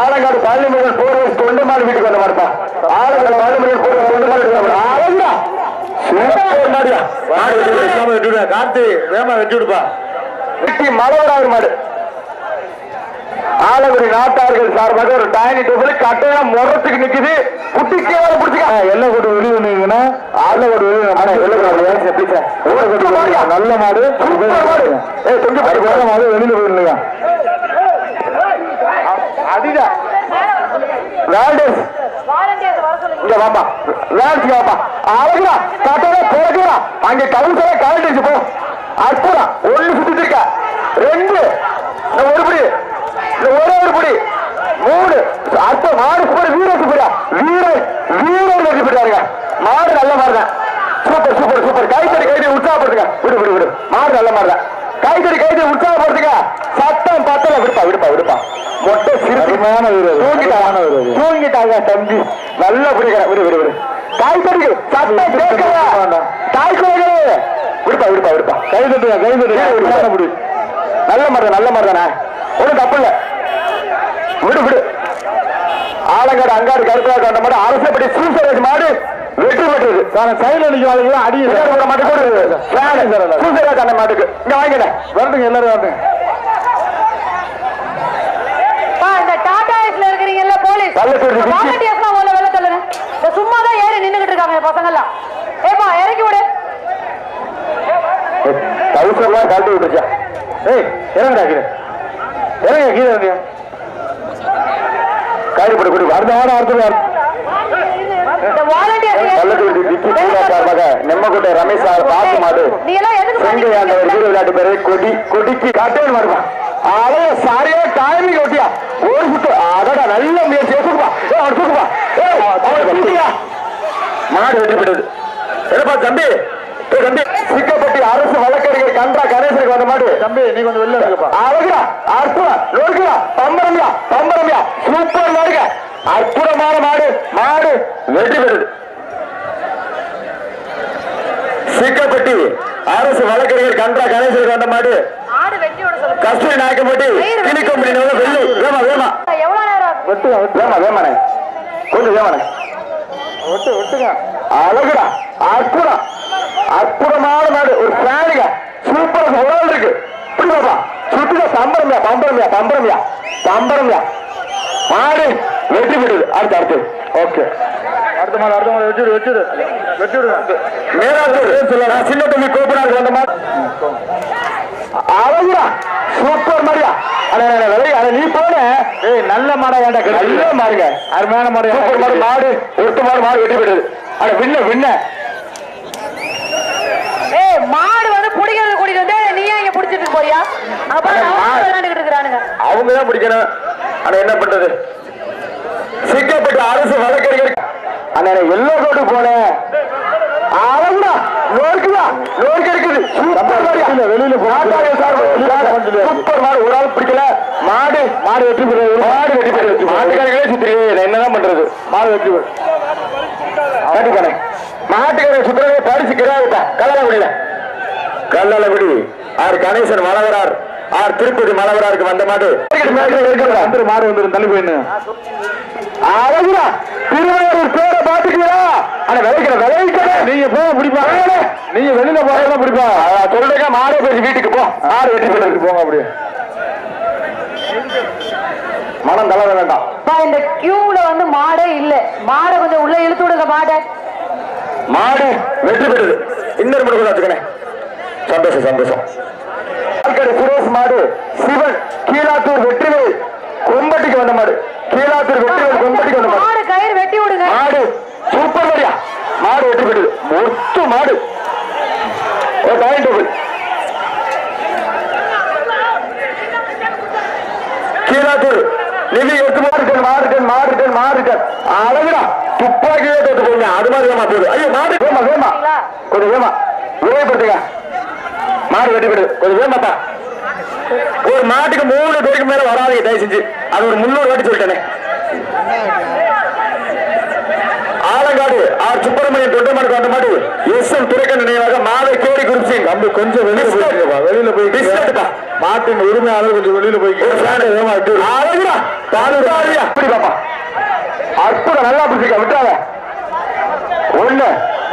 ஆலங்காடு பழனிமுருகன் போர்வஸ் தொண்டு மாடு வீட்டுக்கு வந்த மாடுப்பா. ஆலங்காடு தொண்டு மாடு வீட்டுக்கு வந்த மாடு. கார்த்தி வேமா வெட்டி விடுப்பா. வெட்டி மாடு. ஆலங்குடி நாட்டார்கள் சார்பாக ஒரு டைனி டேபிள் கட்டையா முறத்துக்கு நிக்குது. குட்டிக்கே வர பிடிச்சிக்க. எல்லாம் கொண்டு வெளியே வந்தீங்கன்னா ஆல கொண்டு வெளியே நல்ல மாடு. ஏய் கொஞ்சம் மாடு வெளியில போயிருந்தீங்க அதிதா. வேல்டேஸ். இங்க வாப்பா. வேலைக்கு வாப்பா. அழகுடா. காட்டோட போகிறா அங்க கவுன்சில கலந்துச்சு போ. அற்புதம். ஒண்ணு சுத்திட்டு இருக்க. ரெண்டு. ஒரு புடி. ஒரே ஒரு புடி. மூணு. அற்ப மாடு சூப்பர் வீரர் சூப்பரா வீரர் வீரர் வெற்றி பெற்றாருங்க மாடு நல்ல மாதிரி தான் சூப்பர் சூப்பர் சூப்பர். கைத்தறி கைத்தறி உற்சாகப்படுத்துங்க. விடு விடு விடு. மாடு நல்ல மாதிரி தான் கைத்தறி கைத்தறி உற்சாகப்படுத்துங்க. சத்தம் பத்தல விடுப்பா விடுப்பா விடுப்பா. மொட்டை சிறுமான தூங்கிட்டாங்க தூங்கிட்டாங்க தம்பி. நல்லா பிடிக்கிற விடு விடு விடு. காய்கறி சத்தம் கேட்கல காய்கறி விடுப்பா விடுப்பா விடுப்பா. கை தட்டுங்க கை தட்டுங்க. விடு நல்ல மாதிரி நல்ல மாதிரி தானே ஒன்றும் தப்பு இல்ல விடு விடு. ஆலங்காடு அங்காடு கருப்பா காட்ட மாடு அரசப்படி சூசரேஜ் மாடு வெற்றி பெற்றது. நான் சைடுல நிக்க அடி மாட்டு கூட. சூசரேஜ் அந்த மாட்டுக்கு. இங்க வாங்கின வரட்டுங்க எல்லாரும் வரட்டுங்க. வாலண்டியர்ஸ்லாம் தள்ளுங்க சும்மா தான் ஏறி நின்னுகிட்டு இருக்காங்க பசங்க எல்லாம் ஏப்பா இறக்கி விடு. தவுசர்லாம் கழட்டி விட்டுச்சா ஏய் இறங்கடா கீழே. இறங்க கீழே இறங்க. காயப்பட கொடு. அடுத்த வாரம் அடுத்த வாரம். இந்த வாலண்டியர்ஸ் கள்ளத்தூர் விக்கி பூரா சார்பாக நெம்மக்கோட்டை ரமேஷ் சார் பாத்து மாடு. விளையாட்டு பேரு கொடி கொடிக்கு கட்டையில் வருவான். அதைய சாரியா டைமிங் ஒட்டியா ஒரு சுத்து அதடா நல்ல முயற்சி. மாடு வெற்றி பெற்றது என்னப்பா தம்பி? தம்பி. சிக்கப்பட்டி அரசு வழக்கறிஞர் கன்றா கணேசனுக்கு வந்த மாடு. தம்பி நீ கொஞ்சம் வெளில இருக்கப்பா அழகுடா அற்புதம். நொறுக்குடா பம்பரம்யா பம்பரம்யா. சூப்பர் மாடுங்க. அற்புதமான மாடு. மாடு வெற்றி பெறுது சிக்கப்பட்டி அரசு வழக்கறிஞர் கன்றா கணேசனுக்கு வந்த மாடு. கஸ்தூரி நாயக்கப்பட்டி கிளிக்கம்பட்டி வெள்ளி வேமா வேமா எவ்வளவு நேரம் ஆகும்? வெட்டுங்க வேமா வேமானே கொஞ்சம் வேமானே விட்டு விட்டுங்க அழகுடா அற்புதம். அற்புதமான மாடு ஒரு ஃபேனுங்க சூப்பர் உடல் இருக்கு. புரியுதாப்பா சுட்டுங்க பம்பரம்யா பம்பரம்யா பம்பரம்யா. பம்பரம்யா. மாடு வெற்றி பெறுது அடுத்து அடுத்து. ஓகே. அடுத்த மாடு அடுத்த மாடு. வச்சுடு வச்சுடு. சொல்ல? சின்ன தம்பி வந்த மாடு. அழகுடா. சூப்பர் மாடியா அட அட, நீ போன. ஏய் நல்ல மாடா ஏன்டா நல்ல மாடுங்க. அருமையான மாடு சூப்பர் மாடு மாடு. ஒருத்த மாடு மாடு வெற்றி பெறுது அட விண்ண விண்ண. ஏய் மாடு வந்து புடிக்கிறது கூட்டிட்டு வந்து நீ ஏன் இங்க புடிச்சிட்டு போறியா? அட, அவங்க மாடு. விளையாண்டுகிட்டு இருக்கிறானுங்க. அவங்க தான் பிடிக்கணும். ஆனா என்ன பண்றது? சிக்கப்பட்ட அரசு வழக்கறிஞர் அண்ணா எல்லோ கோட்டு போனேன் அழகுடா நோர்க்குதா நோர்க்கு இருக்குது சூப்பர் மாடு வெளியில சூப்பர் மாடு ஒரு ஆள் பிடிக்கல. மாடு மாடு வெற்றி பெறுது. மாடு வெற்றி பெறுது. மாட்டுக்காரங்களே சுத்துறீங்க நான் என்னதான் பண்றது? மாடு வெற்றி பெறுது. கண்டிப்பானே மாட்டுக்காரங்க சுத்துறதே படிச்சு கிடாவிட்டா. கல்லாலகுடியில கல்லாலகுடி ஆர். கணேசன் மலவரார். ஆர். திருப்பதி மலவராருக்கு வந்த மாடு. வந்து மாடு வந்துடும் தள்ளி போயின்னு. அழகுடா. திருவாரூர் பேரை பாத்துக்கிறா ஆனா விளைக்கிற விளைவிக்கிற நீங்க போக பிடிப்பா நீங்க வெளியில போறதா பிடிப்பா சொல்றேங்க மாடே பேசி வீட்டுக்கு போ. மாடு வெட்டி போயிருக்கு போங்க அப்படியே. மனம் தளர வேண்டாம். இந்த கியூல வந்து மாடே இல்ல. மாடை கொஞ்சம் உள்ள இழுத்து விடுங்க மாடை. மாடு வெற்றி பெறுது. இன்னொரு முறை வச்சுக்கணே சந்தோஷம் சந்தோஷம். சுரேஷ் மாடு சிவன் கீழாத்தூர் வெற்றிவேல் கொம்பட்டிக்கு வந்த மாடு. கீழாத்தூர் வெற்றிவேல் கொம்பட்டிக்கு வந்த மாடு மாடு கயிறு வெட்டி விடுங்க. மாடு சூப்பர் மாடியா மாடு வெற்றி பெறுது மொத்த மாடு. ஒரு டைனிங் டேபிள் கீழாத்தூர் நிதி எடுத்து மாறுட்டன் மாறுட்டன் மாறுட்டன் மாறுட்டன் அழகுடா துப்பாக்கியே தோத்து போங்க. அது மாதிரி வேமா போகுது. ஐயோ மாடு. வேமா வேமா கொஞ்சம் வேமா விரைவுபடுத்துங்க மாடு வெட்டி விடு. கொஞ்சம் வேமாப்பா ஒரு மாட்டுக்கு மூணு பேருக்கு மேல வராதுங்க தயவு செஞ்சு அது ஒரு முன்னூறு வாட்டி சொல்லிட்டேனே. ஆலங்காடு ஆர். சுப்பிரமணியன் தொண்டமானுக்கு வந்த மாடு எஸ். எம். துரைக்கன் நினைவாக மாலை கோடி குருப் சிங் தம்பி கொஞ்சம் வெளியில போயிருக்கப்பா வெளியில போய் மாட்டின் உரிமையாளர் கொஞ்சம் வெளியில போய் அப்படி பாப்பா. அற்புதம் நல்லா பிடிச்சிக்க விட்டுறாத. ஒண்ணு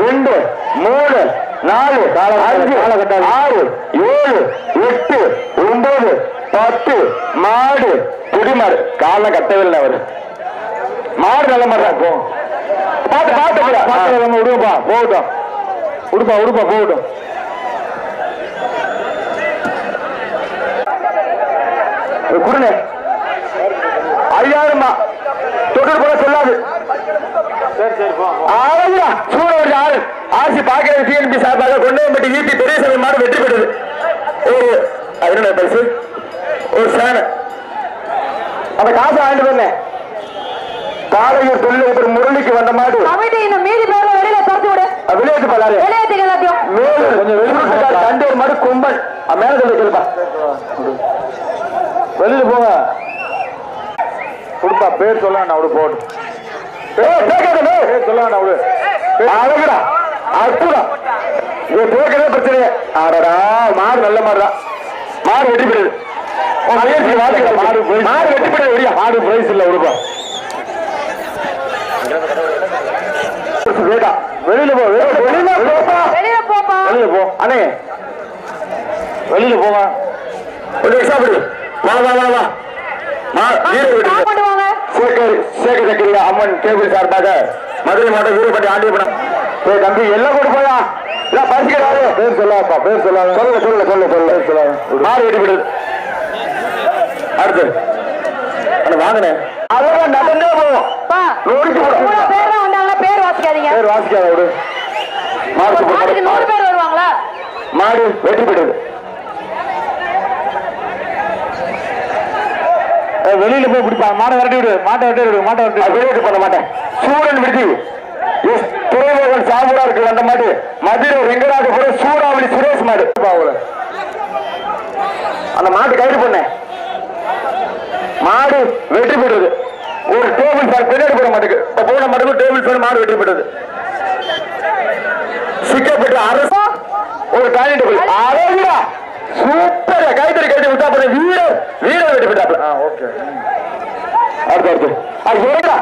ரெண்டு மூணு நாலு அஞ்சு ஆறு ஏழு எட்டு ஒன்பது பத்து மாடு புடிமாடு கால கட்டவில்லை அவரு. மாடு நல்ல மாதிரி தான் இருக்கும் பாத்து பாத்து பாத்து விடுப்பா போகட்டும். உடுப்பா உடுப்பா போகட்டும். குடுங்க ஐயாயிரமா தொட்டு போல சொல்லாது. ஆளுங்க சூழல் ஆளு. ஆட்சி பார்க்கிறது டிஎன்பி சார்பாக கொண்டவம்பட்டி ஈபி பெரியசாமி மாடு வெற்றி பெற்றது. ஒரு என்ன பரிசு? ஒரு சேனை அந்த காசை வாங்கிட்டு வந்தேன் தொழிலதிபர் முரளிக்கு வந்த மாடு. மீதி பேர்ல வெளியில துரத்தி விடு. விளையாட்டு பல்லாரு வெளியேற்றுங்க எல்லாத்தையும். மேலூர் கொஞ்சம் வெளியூர் தண்டூர் மாடு கும்பல். மேல சொல்லி கேளுப்பா. வெளியில போங்க. கொடுப்பா பேர் சொல்ல வேண்டாம் விடு போட்டு. அழகுடா. அற்புதம். இது தோக்கவே பிரச்சனை ஆடடா மாடு நல்ல மாடுதான் மாடு பெறுது உன் முயற்சி வாழ்த்துக்கள். மாடு போய் மாடு பெறுது வெளியா மாடு பிரைஸ் இல்ல விடுப்பா. வேடா. வெளியில போ வெளியில போப்பா வெளியில போப்பா வெளியில போ அண்ணே. வெளியில போங்க ஒரு அப்படி வா வா வா வா. மா பண்ணுவாங்க சேகர் சேகர் சக்கரியா அம்மன் கேபிள் சார்பாக மதுரை மாவட்டம் வீரப்பட்டி ஆண்டியபுரம் ஏய் தம்பி எல்லாம் கொண்டு போயா? இல்ல பரிசுக்கிறாரு பேர் சொல்லாதப்பா பேர் சொல்லாத. சொல்லுங்க சொல்லுங்க சொல்லுங்க சொல்லுங்க. சொல்லாத. மாடு வெட்டி விடுது அடுத்து. அண்ணா வாங்கினேன் அதெல்லாம் நடந்தே போவோம் பா நொறுக்கி விடும். இவ்வளவு பேர் தான் வந்தாங்கன்னா பேர் வாசிக்காதீங்க. பேர் வாசிக்காத விடு. மாடு நூறு பேர் வருவாங்களா? மாடு வெற்றி பெற்றது. வெளியில போய் பிடிப்பா. மாட்டை விரட்டி விடு. மாட்டை விரட்டி விடு. மாட்டை விரட்டி விளையாட்டு பண்ண மாட்டேன். சூரன் விடுதி. எஸ் துறைமுகன் சாமுரா இருக்கு அந்த மாடு. மதுரை வெங்கடாஜபுரம் சூறாவளி சுரேஷ் மாடு. அவளை. அந்த மாட்டு கயிறு பண்ணேன் மாடு வெற்றி பெற்றது. ஒரு டேபிள் ஃபேன் பின்னாடி போட மாட்டுக்கு. இப்ப போன மாட்டுக்கு டேபிள் ஃபேன் மாடு வெற்றி பெற்றது. சிக்கப்பட்டு அரசு ஒரு டைனிங் டேபிள் அழகுடா. சூப்பர் கைத்தறி கைத்தறி விட்டா போற வீரர் வீரர் பெற்றாப்ல ஆ ஓகே. அடுத்து அடுத்து. அது சொல்லுடா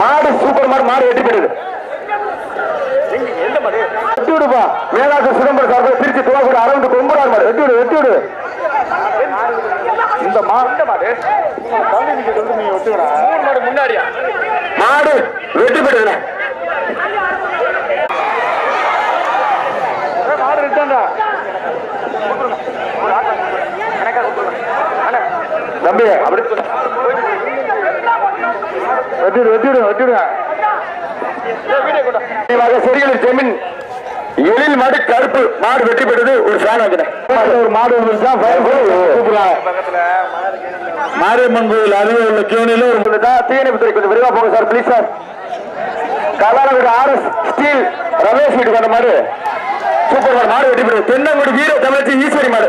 மாடு சூப்பர் மாடு மாடு வெற்றி பெறுது வெட்டி விடுப்பா. மேலாக்கு சிதம்பரம் சார்பில் திருச்சி துவாக்கூட அரவுண்டு கொம்புறார் மாடு. வெட்டி விடு வெட்டி விடு. இந்த மாடு. முன்னாடியா? மாடு மாடு ரிட்டன்டா தம்பி அப்படி வெட்டிடு வெட்டிடு வெட்டிடுங்க. செடிகளில் செமின் எழில் மாடு கருப்பு மாடு வெற்றி பெற்றது ஒரு ஃபேன் வைக்கிறேன் ஒரு மாடு மாரியம்மன் கோயில் அருகே உள்ள கேணியில ஒரு தீயணைப்புத்துறை கொஞ்சம் விரைவா போங்க sir please sir. Kalalagudi RS steel Ramesh வீட்டுக்கு வந்த மாடு. சூப்பர் மாடு வெற்றி பெற்றது தென்னங்குடி வீர தமிழச்சி ஈஸ்வரி மாடு.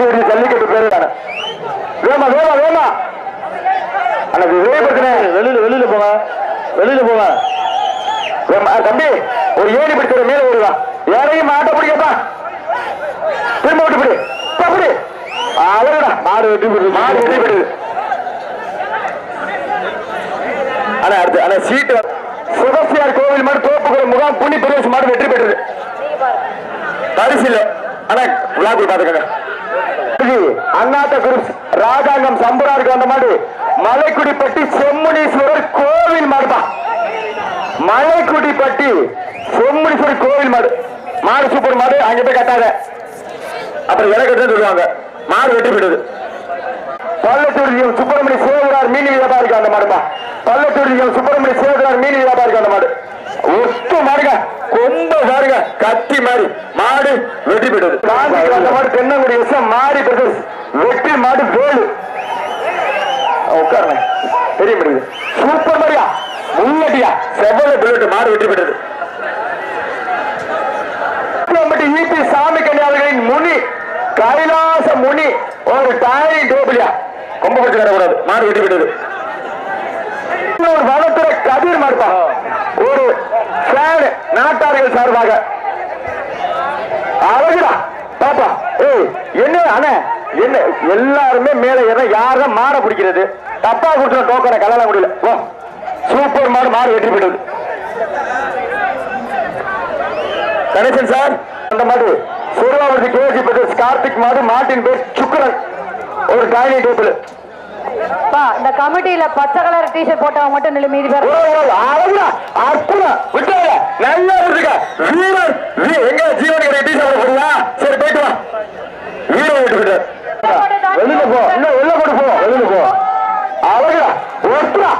கள்ளத்தூரி ஜல்லிக்கட்டு பேரு தானே? வேமா வேமா வேமா. அண்ணா விரைவுபடுத்தினே வெளியில வெளியில போங்க. வெளியில போங்க. தம்பி ஒரு ஏணி பிடிக்கிற மேல ஓடுவா யாரையும் மாட்ட பிடிக்கப்பா திரும்ப விட்டு பிடி. அப்படி அழகுடா. மாடு வெட்டி போடுது மாடு வெற்றி பெறுது அண்ணா அடுத்து அண்ணா சீட்டு சுபசியார் கோவில் மாடு தோப்புக்குளம் முகாம் புண்ணி பிரதேச மாடு வெற்றி பெற்றது. பரிசு இல்ல. அண்ணா விழாக்குள் பாத்துக்கங்க அண்ணாத்த குரூப் ராஜாங்கம் சம்புராருக்கு வந்த மாடு மலைக்குடிப்பட்டி செம்முனீஸ்வரர் கோவில் மாடுதான் மலைக்குடிப்பட்டி செம்முனீஸ்வரர் கோவில் மாடு. மாடு சூப்பர் மாடு அங்க போய் கட்டாத. அப்புறம் இறக்கட்டும் சொல்லுவாங்க. மாடு வெட்டி விடுது பள்ளத்தூரியம் சுப்பிரமணி சேவரார் மீன் வியாபாரிக்கு அந்த மாடுமா பள்ளத்தூரியம் சுப்பிரமணி சேவரார் மீன் வியாபாரிக்கு அந்த மாடு. ஒத்து மாடுங்க. கொம்ப பாருங்க கத்தி மாறி மாடு வெட்டி விடுது காந்திக்கு மாடு தென்னங்குடி விஷம் மாறி பெற்றது வெட்டி மாடு வேலு. உட்காருங்க. தெரிய முடியுது சூப்பர் மாரியா? முன்னட்டியா செவ்வளவு புல்லட் மாடு வெட்டி பெற்றது ஈபி சாமி கன்னியாளர்களின் முனி கைலாச முனி ஒரு டாய் டேபிளியா கொம்ப பிடிச்சு வரக்கூடாது. மாடு வெட்டி விட்டது ஒரு வனத்துறை கதிர் மாடுப்பா ஒரு ஃபேன் நாட்டார்கள் சார்பாக. அழகுடா பாப்பா. ஏய் என்ன அண்ணே? என்ன எல்லாருமே மேல ஏற யாரும் மாட பிடிக்கிறது? தப்பா கொடுத்துற டோக்கனை கலால முடியல. ஓ சூப்பர் மாடு மாடு வெற்றி பெற்றது. கணேசன் சார் அந்த மாடு சூர்யாவதி கேஜி பிரதர்ஸ் கார்த்திக் மாடு மாட்டின் பேர் சுக்கரன். ஒரு டைனிங் டேபிள் பா இந்த கமிட்டியில பச்சை கலர் டிஷர்ட் போட்டவங்க மட்டும் நிலை மீதி பேர். அற்புதம். விட்டாங்க நல்லா இருந்துக்க வீரர் எங்க ஜீவன் சரி போயிட்டு வா. வீரர் விட்டு வெளியில போ. இல்ல வெளில கூட போ. வெளியில போ. அழகுடா ஒருத்தரா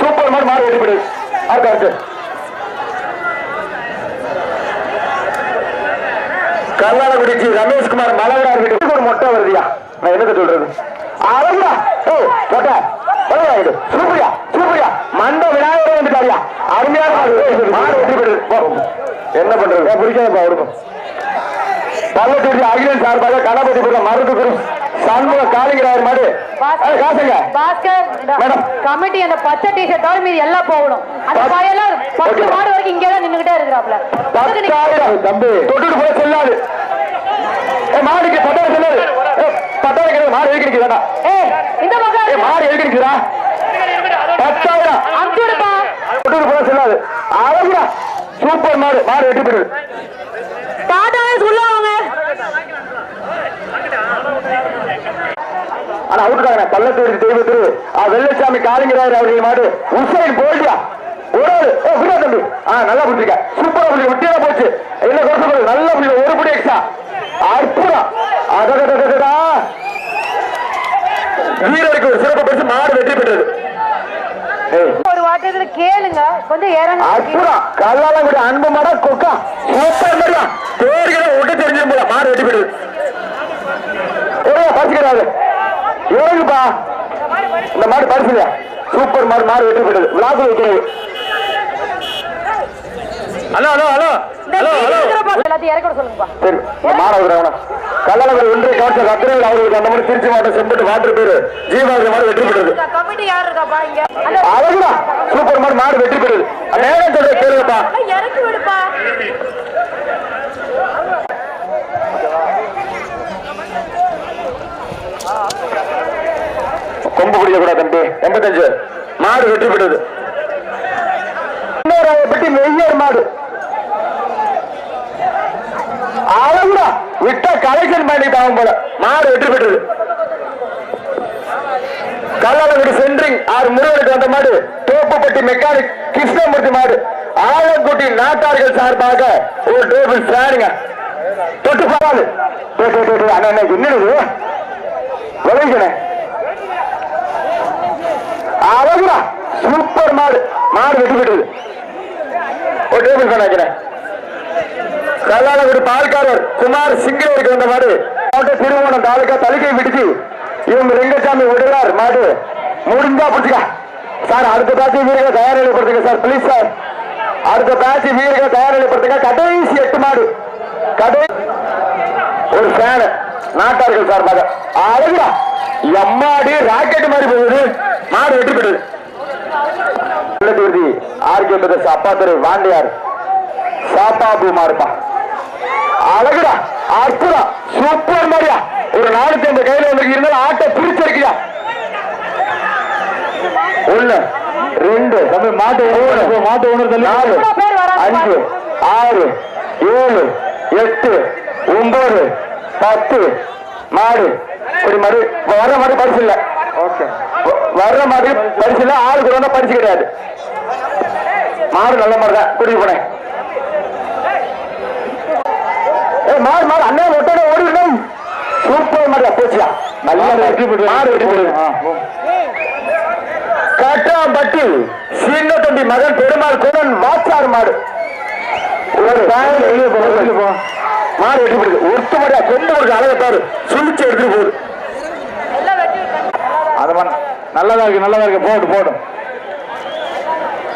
சூப்பர் மாதிரி மாறி வெட்டி விடு அடுத்து அடுத்து. ரமேஷ்குமார் மலவரார் வீட்டுக்கு ஒரு மொட்டை வருதியா? நான் என்னது சொல்றது? அழகுடா ஏய் மொட்டை பரவாயில்ல இது சூப்பரியா சூப்பரியா மண்ட விநாயகரே வந்துட்டாரியா அருமையான மாடு. வெற்றி பெறுது. என்ன பண்றது? பிடிக்காதப்பா அவருக்கும் பள்ளத்தூர் அகிலன் சார்பாக கணபதிபுரம் மருது குரு சண்முக காளிங்கராயர் மாடு. காசுங்க பாஸ்கர் மேடம். கமிட்டி அந்த பச்சை டிஷர்ட் தவிர மீதி எல்லாம் போகணும். அந்த பத்து ஓகே. மாடு வரைக்கும் இங்கே தான் நின்றுகிட்டே இருக்கிறாப்ல பத்தாயிரம் தம்பி தொட்டுட்டு போய் செல்லாது மாடுக்கு பத்தாயிரம் செல்லாது பத்தாயிரம் கிடையாது மாடு எதுக்கு நிக்குதாடா ஏய் இந்த பக்கம் மாடு நிக்குதா பத்தாயிரம் தொட்டுட்டு போய் செல்லாது. அழகுடா. சூப்பர் மாடு. மாடு வெட்டி பெறுது டாடாவே சொல்லுவாங்க ஆனா அவுட்டுக்காங்க. பள்ளத்தூர் தெய்வத்திரு வெள்ளச்சாமி காளிங்கராயர் அவர்கள் மாடு. உசைன் போல்டியா? ஒரு ஓ விடா தம்பி. ஆ நல்லா பிடிச்சிருக்க. சூப்பரா பிடிக்க விட்டியா போச்சு. என்ன போகுது நல்லா பிடிக்க ஒரு படி எக்ஸ்ட்ரா அற்புதம். அதடடடடடா வீரருக்கு ஒரு சிறப்பு பரிசு மாடு வெற்றி பெற்றது. ஒரு வாட்டத்துல கேளுங்க. கொஞ்சம் இறங்க அற்புதம். கல்லாலங்குடி அன்பு மாடா கொக்கா. சூப்பர் மாடியா தேர்களை விட்டு தெரிஞ்சிடும் போல மாடு வெற்றி பெற்றது. பரிசுக்கிறாரு. ஏழுப்பா இந்த மாடு பரிசுலையா சூப்பர் மாடு மாடு வெற்றி பெற்றது. விழாக்கு வைக்கிறது. Hello hello hello. ஒன்றிய கவர்ச்சி ரத்னவேல் அவர்களுக்கு அந்த மாதிரி திருச்சி மாவட்டம் செம்பட்டு வாட்டர் பேரு. ஜீவாவுக்கு மாடு வெற்றி பெற்றது. சூப்பர் மாடு மாடு வெற்றி பெற்றது. நேரம் சொல்ற கேளுங்கப்பா. இறக்கி விடுப்பா. கொம்பு பிடிக்க கூடாது தம்பி. எண்பத்தஞ்சு. மாடு வெற்றி பெற்றது பெட்டி மெய்யர் மாடு அழகுடா விட்டா கலெக்ஷன் பண்ணிட்டு ஆகும் போல. மாடு வெற்றி பெற்றது. கல்லாலங்குடி சென்ட்ரிங் ஆறு முருகனுக்கு வந்த மாடு. தோப்புப்பட்டி மெக்கானிக் கிருஷ்ணமூர்த்தி மாடு. ஆலங்குட்டி நாட்டார்கள் சார்பாக ஒரு டேபிள் ஃபேனுங்க தொட்டு பரவாயில்ல என்னது? விளைவிக்கணே அழகுடா. சூப்பர் மாடு. மாடு வெட்டி பெற்றது. ஒரு டேபிள் ஃபேன் வைக்கிறேன் கல்லாலங்குடி பால்காரர் குமார் சிங்கருக்கு வந்த மாடு. மாவட்ட திருவோணம் தாலுக்கா தலிக்கை விடுச்சு இவங்க ரெங்கசாமி விடுறார் மாடு. முடிஞ்சா பிடிச்சிக்க. சார் அடுத்த பேட்சி வீரர்களை தயாரிப்படுத்துங்க சார் ப்ளீஸ் சார். அடுத்த பேட்சி வீரர்களை தயாரிப்படுத்துங்க கடைசி எட்டு மாடு. கடை ஒரு ஃபேனு நாட்டார்கள் சார்பாக. அழகுடா. எம்மாடி ராக்கெட் மாதிரி போகுது. மாடு வெற்றி பெறுது ஆர்கே பிரதர்ஸ் அப்பா திரு வாண்டியார். சாப்பாபு மாறுப்பா அழகுடா அற்புதம். சூப்பர் மாதிரியா ஒரு நானூத்தி ஐம்பது கையில வந்து இருந்தாலும் ஆட்டை பிரிச்சிருக்கியா? ஒண்ணு ரெண்டு. தம்பி மாட்டு மூணு மாட்டு ஒண்ணு நாலு அஞ்சு ஆறு ஏழு எட்டு ஒன்பது பத்து. மாடு. ஒரு மாடு. வர்ற மாடு பரிசு இல்ல. வர்ற மாடு பரிசு இல்ல. ஆளுக்கு வந்தா பரிசு கிடையாது. மாடு நல்ல மாடு தான் கூட்டிட்டு போனேன். ஏய் மாடு மாடு அண்ணா ஒட்டோட ஓடிடும் சூப்பர் மாடு போச்சியா நல்ல மாடு வெற்றி பெறுது கட்டாம்பட்டி சின்ன தம்பி மகன் பெருமாள் குமன் வாச்சார் மாடு. மாடு வெட்டி போடுது ஒருத்த மாடியா கொண்டு ஒரு அழகை பாரு. சுழிச்சு எடுத்துட்டு போகுது எல்லாம் வெட்டி விட்டாங்க அது பண்ண நல்லதா இருக்கு நல்லதா இருக்கு. போட்டு போடும்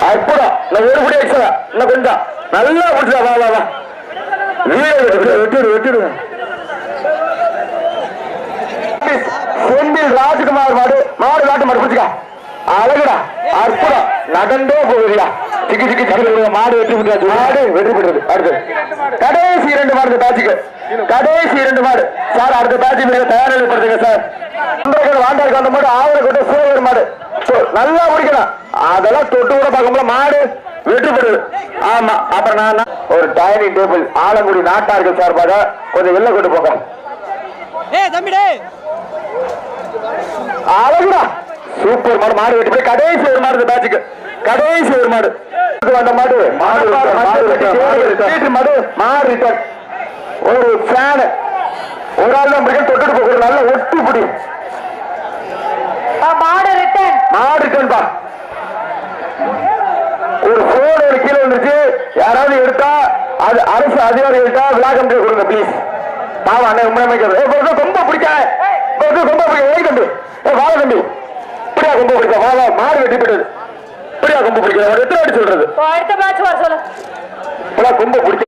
அற்புதம். நான் ஒரு படி எக்ஸ்ட்ரா இன்னும் கொஞ்சம். நல்லா பிடிச்சா வா வா. வெட்டிடு வெட்டிடுங்க செந்தில் ராஜ்குமார் மாடு மாடு நாட்டு மாடு பிடிச்சிக்கா. அழகுடா அற்புதம். நடந்தே போகுதியா சிக்கி சிக்கி சிக்கி. மாடு வெற்றி பெற்றாச்சு மாடு வெற்றி பெற்றது. அடுத்து. கடைசி இரண்டு மாடு இந்த பேட்சுக்கு கடைசி இரண்டு மாடு. சார் அடுத்த பேட்ச் நீங்க தயார் நிலைப்படுத்துங்க சார் வாண்டாருக்கு அந்த மாடு ஆவரை கொண்டு சூரியர் மாடு. சோ, நல்லா முடிக்கணும். அதெல்லாம் தொட்டு கூட பார்க்கும்போது மாடு வெற்றி பெறுது ஆமா அப்புறம் நான் ஒரு டைனிங் டேபிள் ஆலங்குடி நாட்டார்கள் சார்பாக கொஞ்சம் வெளில கொண்டு போங்க. டேய் தம்பி டேய் அழகுடா சூப்பர் மாடு மாடு வெட்டி போய் கடைசி ஒரு மாடு பேட்சுக்கு கடைசி ஒரு மாடு. வந்த மாடு. மாடு மாடு மாடு மாடு மாடு ரிட்டர்ன் ஒரு ஃபேன் ஒரு ஆள் தான் பிடிக்கும் தொட்டுட்டு போக ஒரு நல்ல ஒட்டு பிடி ஆ, மாடு ரிட்டன் மாடு ரிட்டர்ன் பா. ஒரு போன் ஒரு கீழே வந்துருச்சு யாராவது எடுத்தா அது அரசு அதிகாரி எடுத்தா விளாகம் கொடுங்க ப்ளீஸ் பாவம் அண்ணன் உண்மையாக ஏ பொறுத்த ரொம்ப பிடிச்சா ரொம்ப பிடிக்க ஏய் தம்பி ஏ வாழ தம்பி இப்படியா கொம்பு பிடிக்க வா வா மாடு வெட்டி போயிடுது இப்படியா கொம்பு பிடிக்க எத்தனை வாட்டி சொல்றது? அடுத்த பேட்ச் வர சொல்லு. இப்படியா கொம்பு பிடிக்க